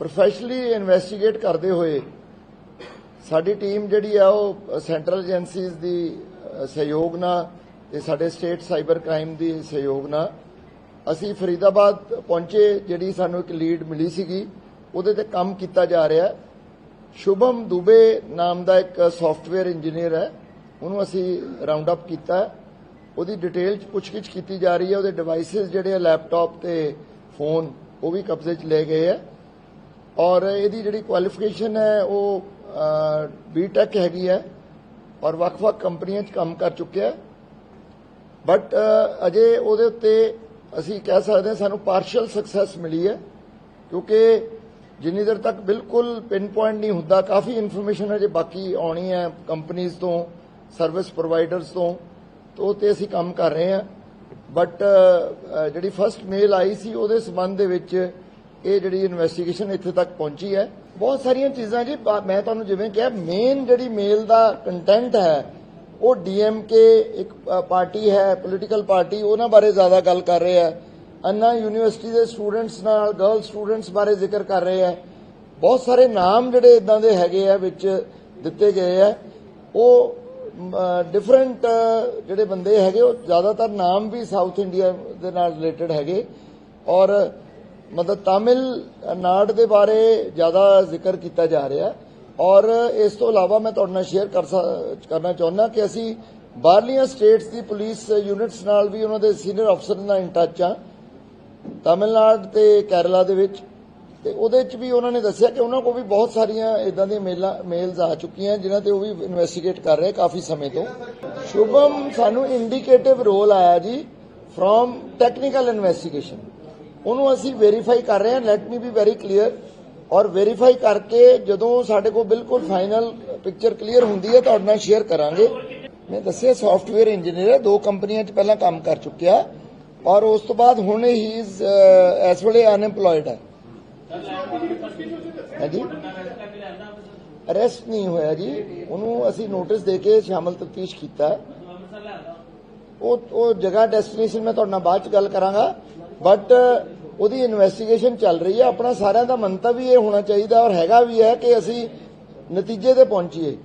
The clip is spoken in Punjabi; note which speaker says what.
Speaker 1: ਪ੍ਰੋਫੈਸ਼ਨਲੀ ਇਨਵੈਸਟੀਗੇਟ ਕਰਦੇ ਹੋਏ ਸਾਡੀ ਟੀਮ ਜਿਹੜੀ ਆ ਉਹ ਸੈਂਟਰਲ ਏਜੰਸੀਜ਼ ਦੀ ਸਹਿਯੋਗ ਨਾਲ ਤੇ ਸਾਡੇ ਸਟੇਟ ਸਾਈਬਰ ਕ੍ਰਾਈਮ ਦੀ ਸਹਿਯੋਗ ਨਾਲ ਅਸੀਂ ਫਰੀਦਾਬਾਦ ਪਹੁੰਚੇ, ਜਿਹੜੀ ਸਾਨੂੰ ਇੱਕ ਲੀਡ ਮਿਲੀ ਸੀਗੀ। ਉਹਦੇ ਤੇ ਕੰਮ ਕੀਤਾ ਜਾ ਰਿਹਾ ਸ਼ੁਭਮ ਦੁਬੇ ਨਾਮ ਦਾ ਇੱਕ ਸੌਫਟਵੇਅਰ ਇੰਜੀਨੀਅਰ ਹੈ। ਉਹਨੂੰ ਅਸੀਂ ਰਾਉਂਡ ਅਪ ਕੀਤਾ ਉਹਦੀ ਡਿਟੇਲ ਚ ਪੁੱਛਗਿੱਛ ਕੀਤੀ ਜਾ ਰਹੀ ਹੈ। ਉਹਦੇ ਡਿਵਾਈਸਸ ਜਿਹੜੇ ਆ ਲੈਪਟਾਪ ਤੇ ਫੋਨ ਉਹ ਵੀ ਕਬਜ਼ੇ 'ਚ ਲਏ ਗਏ ਹੈ। ਔਰ ਇਹਦੀ ਜਿਹੜੀ ਕੁਆਲੀਫਿਕੇਸ਼ਨ ਹੈ, ਉਹ ਬੀਟੈਕ ਹੈਗੀ ਹੈ ਔਰ ਵੱਖ-ਵੱਖ ਕੰਪਨੀਆਂ 'ਚ ਕੰਮ ਕਰ ਚੁੱਕਿਆ ਬਟ ਅਜੇ ਉਹਦੇ ਉੱਤੇ ਅਸੀਂ ਕਹਿ ਸਕਦੇ ਹਾਂ ਸਾਨੂੰ ਪਾਰਸ਼ਲ ਸਕਸੈਸ ਮਿਲੀ ਹੈ, ਕਿਉਂਕਿ ਜਿੰਨੀ ਦੇਰ ਤੱਕ ਬਿਲਕੁਲ ਪਿਨ ਪੁਆਇੰਟ ਨਹੀਂ ਹੁੰਦਾ, ਕਾਫੀ ਇਨਫੋਰਮੇਸ਼ਨ ਅਜੇ ਬਾਕੀ ਆਉਣੀ ਹੈ ਕੰਪਨੀਆਂ ਤੋਂ ਸਰਵਿਸ ਪ੍ਰੋਵਾਈਡਰਸ ਤੋਂ ਤੋਂ ਉਹ ਤੇ ਅਸੀਂ ਕੰਮ ਕਰ ਰਹੇ ਹਾਂ। ਬਟ ਜਿਹੜੀ ਫਰਸਟ ਮੇਲ ਆਈ ਸੀ, ਉਹਦੇ ਸਬੰਧ ਦੇ ਵਿੱਚ ਇਹ ਜਿਹੜੀ ਇਨਵੈਸਟੀਗੇਸ਼ਨ ਇੱਥੇ ਤੱਕ ਪਹੁੰਚੀ ਹੈ, ਬਹੁਤ ਸਾਰੀਆਂ ਚੀਜ਼ਾਂ ਜੀ ਮੈਂ ਤੁਹਾਨੂੰ ਜਿਵੇਂ ਕਿਹਾ ਮੇਨ ਜਿਹੜੀ ਮੇਲ ਦਾ ਕੰਟੈਂਟ ਹੈ, ਉਹ ਡੀਐਮਕੇ ਇੱਕ ਪਾਰਟੀ ਹੈ ਪੋਲੀਟੀਕਲ ਪਾਰਟੀ, ਉਹਨਾਂ ਬਾਰੇ ਜ਼ਿਆਦਾ ਗੱਲ ਕਰ ਰਹੇ ਹੈ। ਅੰਨਾ ਯੂਨੀਵਰਸਿਟੀ ਦੇ ਸਟੂਡੈਂਟਸ ਨਾਲ ਗਰਲ ਸਟੂਡੈਂਟਸ ਬਾਰੇ ਜ਼ਿਕਰ ਕਰ ਰਹੇ ਹੈ। ਬਹੁਤ ਸਾਰੇ ਨਾਮ ਜਿਹੜੇ ਇਦਾਂ ਦੇ ਹੈਗੇ ਆ, ਵਿੱਚ ਦਿੱਤੇ ਗਏ ਆ। ਉਹ ਡਿਫਰੈਂਟ ਜਿਹੜੇ ਬੰਦੇ ਹੈਗੇ, ਉਹ ਜ਼ਿਆਦਾਤਰ ਨਾਮ ਵੀ ਸਾਊਥ ਇੰਡੀਆ ਦੇ ਨਾਲ ਰਿਲੇਟਡ ਹੈਗੇ। ਔਰ ਮਤਲਬ ਤਾਮਿਲ ਨਾਡ ਦੇ ਬਾਰੇ ਜ਼ਿਆਦਾ ਜ਼ਿਕਰ ਕੀਤਾ ਜਾ ਰਿਹਾ ਔਰ ਇਸ ਤੋਂ ਇਲਾਵਾ ਮੈਂ ਤੁਹਾਡੇ ਨਾਲ ਸ਼ੇਅਰ ਕਰਨਾ ਚਾਹੁੰਦਾ ਕਿ ਅਸੀਂ ਬਾਹਰਲੀਆਂ ਸਟੇਟਸ ਦੀ ਪੁਲਿਸ ਯੂਨਿਟਸ ਨਾਲ ਵੀ ਉਹਨਾਂ ਦੇ ਸੀਨੀਅਰ ਅਫਸਰ ਨਾਲ ਇਨ ਟੱਚ ਆ ਤਾਮਿਲਨਾਡ ਤੇ ਕੇਰਲਾ ਦੇ ਵਿੱਚ। ਤੇ ਉਹਦੇ ਚ ਵੀ ਉਹਨਾਂ ਨੇ ਦੱਸਿਆ ਕਿ ਉਹਨਾਂ ਕੋਲ ਵੀ ਬਹੁਤ ਸਾਰੀਆਂ ਇਦਾਂ ਦੀਆਂ ਮੇਲਾਂ ਮੇਲਸ ਆ ਚੁੱਕੀਆਂ ਜਿਨ੍ਹਾਂ ਤੇ ਉਹ ਵੀ ਇਨਵੈਸਟੀਗੇਟ ਕਰ ਰਹੇ ਕਾਫੀ ਸਮੇਂ ਤੋਂ। ਸ਼ੁਭਮ, ਸਾਨੂੰ ਇੰਡੀਕੇਟਿਵ ਰੋਲ ਆਇਆ ਜੀ ਫਰੋਮ ਟੈਕਨੀਕਲ ਇਨਵੈਸਟੀਗੇਸ਼ਨ ਉਹਨੂੰ ਅਸੀਂ ਵੈਰੀਫਾਈ ਕਰ ਰਹੇ ਹਾਂ let me be very clear ਔਰ ਵੈਰੀਫਾਈ ਕਰਕੇ ਜਦੋਂ ਸਾਡੇ ਕੋਲ ਬਿਲਕੁਲ ਫਾਈਨਲ ਪਿਕਚਰ ਕਲੀਅਰ ਹੁੰਦੀ ਹੈ, ਤੁਹਾਡੇ ਨਾਲ ਸ਼ੇਅਰ ਕਰਾਂਗੇ। ਮੈਂ ਦੱਸਿਆ ਸੌਫਟਵੇਅਰ ਇੰਜੀਨੀਅਰ ਹੈ, ਦੋ ਕੰਪਨੀਆਂ 'ਚ ਪਹਿਲਾਂ ਕੰਮ ਕਰ ਚੁੱਕਿਆ। ਔਰ ਉਸ ਤੋਂ ਬਾਅਦ ਹੁਣ ਹੀ ਇਜ਼ ਇਸ ਵੇਲੇ ਅਨਐਮਪਲੋਇਡ ਹੈ। ਹਾਂਜੀ? ਅਰੈਸਟ ਨਹੀਂ ਹੋਇਆ ਜੀ। ਉਹਨੂੰ ਅਸੀਂ ਨੋਟਿਸ ਦੇ ਕੇ ਸ਼ਾਮਲ ਤਫਤੀਸ਼ ਕੀਤਾ। ਉਹ ਉਹ ਜਗ੍ਹਾ ਡੈਸਟੀਨੇਸ਼ਨ ਮੈਂ ਤੁਹਾਡੇ ਨਾਲ ਬਾਅਦ ਚ ਗੱਲ ਕਰਾਂਗਾ। ਬਟ uh, ਉਹਦੀ ਇਨਵੈਸਟੀਗੇਸ਼ਨ ਚੱਲ ਰਹੀ ਹੈ। ਆਪਣਾ ਸਾਰਿਆਂ ਦਾ ਮੰਤਵ ਵੀ ਇਹ ਹੋਣਾ ਚਾਹੀਦਾ ਔਰ ਹੈਗਾ ਵੀ ਹੈ ਕਿ ਅਸੀਂ ਨਤੀਜੇ ਤੇ ਪਹੁੰਚੀਏ।